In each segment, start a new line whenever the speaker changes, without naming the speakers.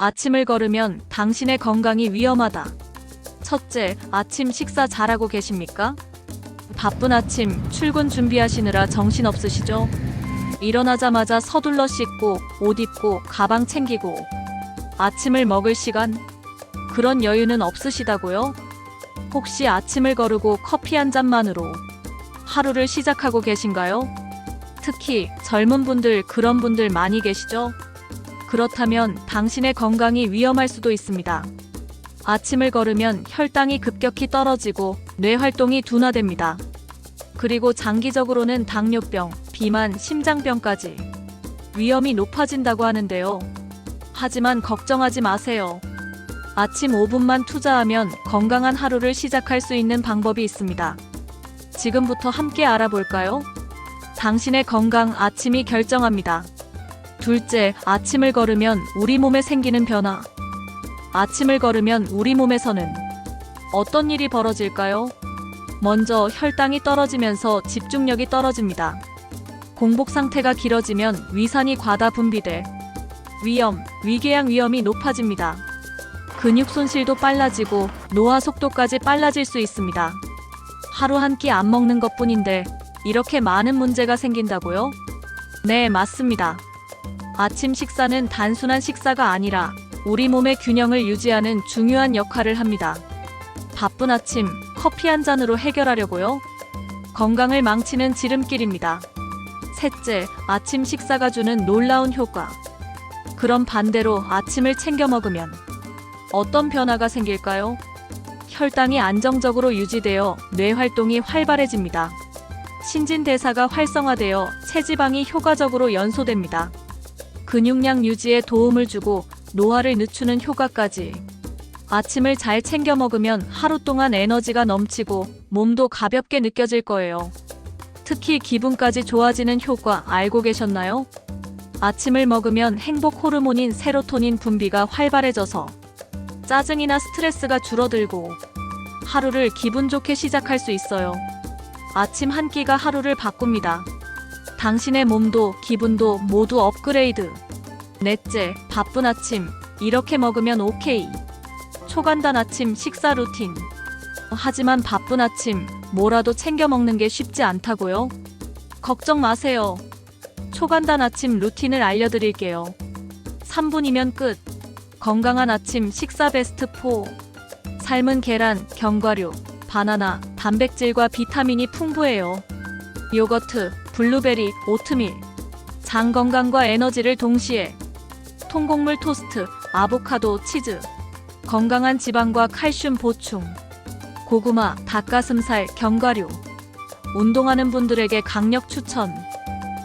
아침을 걸으면 당신의 건강이 위험하다. 첫째, 아침 식사 잘하고 계십니까? 바쁜 아침 출근 준비하시느라 정신 없으시죠? 일어나자마자 서둘러 씻고 옷 입고 가방 챙기고 아침을 먹을 시간 그런 여유는 없으시다고요? 혹시 아침을 거르고 커피 한 잔만으로 하루를 시작하고 계신가요? 특히 젊은 분들 그런 분들 많이 계시죠? 그렇다면 당신의 건강이 위험할 수도 있습니다. 아침을 걸으면 혈당이 급격히 떨어지고 뇌 활동이 둔화됩니다. 그리고 장기적으로는 당뇨병, 비만, 심장병까지 위험이 높아진다고 하는데요. 하지만 걱정하지 마세요. 아침 5분만 투자하면 건강한 하루를 시작할 수 있는 방법이 있습니다. 지금부터 함께 알아볼까요? 당신의 건강 아침이 결정합니다. 둘째, 아침을 걸으면 우리 몸에 생기는 변화. 아침을 걸으면 우리 몸에서는 어떤 일이 벌어질까요? 먼저 혈당이 떨어지면서 집중력이 떨어집니다. 공복 상태가 길어지면 위산이 과다 분비돼 위염, 위궤양 위험이 높아집니다. 근육 손실도 빨라지고 노화 속도까지 빨라질 수 있습니다. 하루 한 끼 안 먹는 것 뿐인데 이렇게 많은 문제가 생긴다고요? 네, 맞습니다. 아침 식사는 단순한 식사가 아니라 우리 몸의 균형을 유지하는 중요한 역할을 합니다. 바쁜 아침 커피 한 잔으로 해결하려고요? 건강을 망치는 지름길입니다. 셋째, 아침 식사가 주는 놀라운 효과. 그럼 반대로 아침을 챙겨 먹으면 어떤 변화가 생길까요? 혈당이 안정적으로 유지되어 뇌 활동이 활발해집니다. 신진대사가 활성화되어 체지방이 효과적으로 연소됩니다. 근육량 유지에 도움을 주고 노화를 늦추는 효과까지. 아침을 잘 챙겨 먹으면 하루 동안 에너지가 넘치고 몸도 가볍게 느껴질 거예요. 특히 기분까지 좋아지는 효과 알고 계셨나요? 아침을 먹으면 행복 호르몬인 세로토닌 분비가 활발해져서 짜증이나 스트레스가 줄어들고 하루를 기분 좋게 시작할 수 있어요. 아침 한 끼가 하루를 바꿉니다. 당신의 몸도 기분도 모두 업그레이드. 넷째, 바쁜 아침. 이렇게 먹으면 오케이. 초간단 아침 식사 루틴. 하지만 바쁜 아침, 뭐라도 챙겨 먹는 게 쉽지 않다고요? 걱정 마세요. 초간단 아침 루틴을 알려드릴게요. 3분이면 끝. 건강한 아침 식사 베스트 4. 삶은 계란, 견과류, 바나나, 단백질과 비타민이 풍부해요. 요거트, 블루베리, 오트밀. 장 건강과 에너지를 동시에. 통곡물 토스트, 아보카도, 치즈. 건강한 지방과 칼슘 보충. 고구마, 닭가슴살, 견과류. 운동하는 분들에게 강력 추천.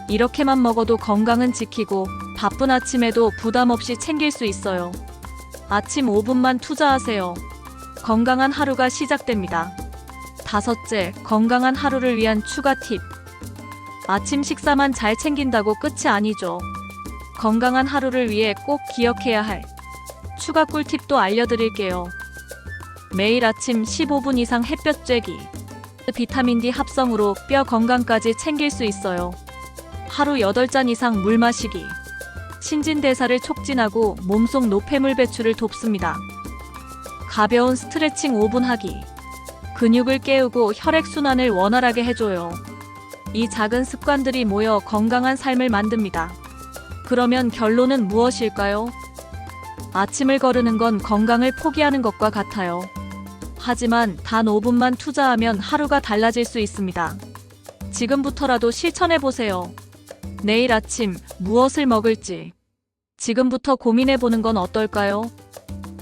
이렇게만 먹어도 건강은 지키고 바쁜 아침에도 부담 없이 챙길 수 있어요. 아침 5분만 투자하세요. 건강한 하루가 시작됩니다. 다섯째, 건강한 하루를 위한 추가 팁. 아침 식사만 잘 챙긴다고 끝이 아니죠. 건강한 하루를 위해 꼭 기억해야 할 추가 꿀팁도 알려드릴게요. 매일 아침 15분 이상 햇볕 쬐기. 비타민 D 합성으로 뼈 건강까지 챙길 수 있어요. 하루 8잔 이상 물 마시기. 신진대사를 촉진하고 몸속 노폐물 배출을 돕습니다. 가벼운 스트레칭 5분 하기. 근육을 깨우고 혈액순환을 원활하게 해줘요. 이 작은 습관들이 모여 건강한 삶을 만듭니다. 그러면 결론은 무엇일까요? 아침을 거르는 건 건강을 포기하는 것과 같아요. 하지만 단 5분만 투자하면 하루가 달라질 수 있습니다. 지금부터라도 실천해 보세요. 내일 아침 무엇을 먹을지 지금부터 고민해 보는 건 어떨까요?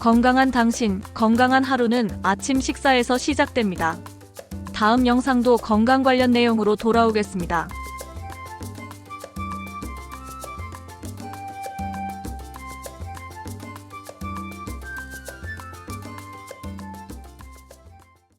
건강한 당신, 건강한 하루는 아침 식사에서 시작됩니다. 다음 영상도 건강 관련 내용으로 돌아오겠습니다.